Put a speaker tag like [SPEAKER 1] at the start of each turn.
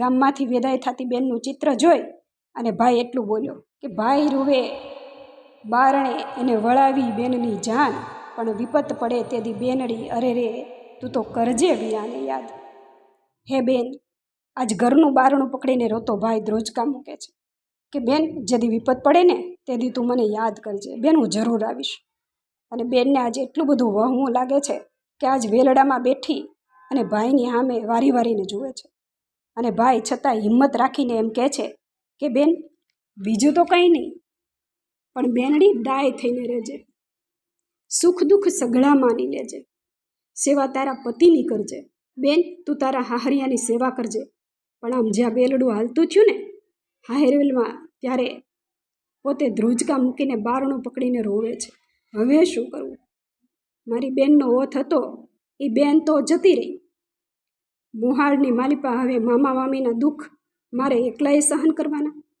[SPEAKER 1] ગામમાંથી વિદાય થતી બેનનું ચિત્ર જોઈ અને ભાઈ એટલું બોલ્યો કે, ભાઈ રૂવે બારણે એને વળાવી બેનની જાન, પણ વિપત પડે તેથી બેનડી, અરે રે, તું તો કરજે વિયાને યાદ. હે બેન, આજ ઘરનું બારણું પકડીને રોતો ભાઈ ધ્રોજકા મૂકે છે. કે બેન જેદી વિપત પડે ને, તેથી તું મને યાદ કરજે. બેન, હું જરૂર આવીશ. અને બેનને આજે એટલું બધું વહવું લાગે છે કે આજ વેલડામાં બેઠી અને ભાઈની સામે વારી વારીને જુએ છે. અને ભાઈ છતાં હિંમત રાખીને એમ કહે છે કે, બેન, બીજું તો કંઈ નહીં, પણ બેનડી ડાય થઈને રહેજે. સુખ દુઃખ સઘળા માની લેજે. સેવા તારા પતિની કરજે. બેન, તું તારા હાહરિયાની સેવા કરજે. પણ આમ જ્યાં બેલડું હાલતું થયું ને, હાહેરવેલમાં ત્યારે પોતે ધ્રુજકા મૂકીને બારણું પકડીને રોવે છે. હવે શું કરવું? મારી બેનનો ઓથ હતો, એ બેન તો જતી રહી. મોહાળની માલિપા હવે મામા મામીના દુઃખ મારે એકલાએ સહન કરવાના.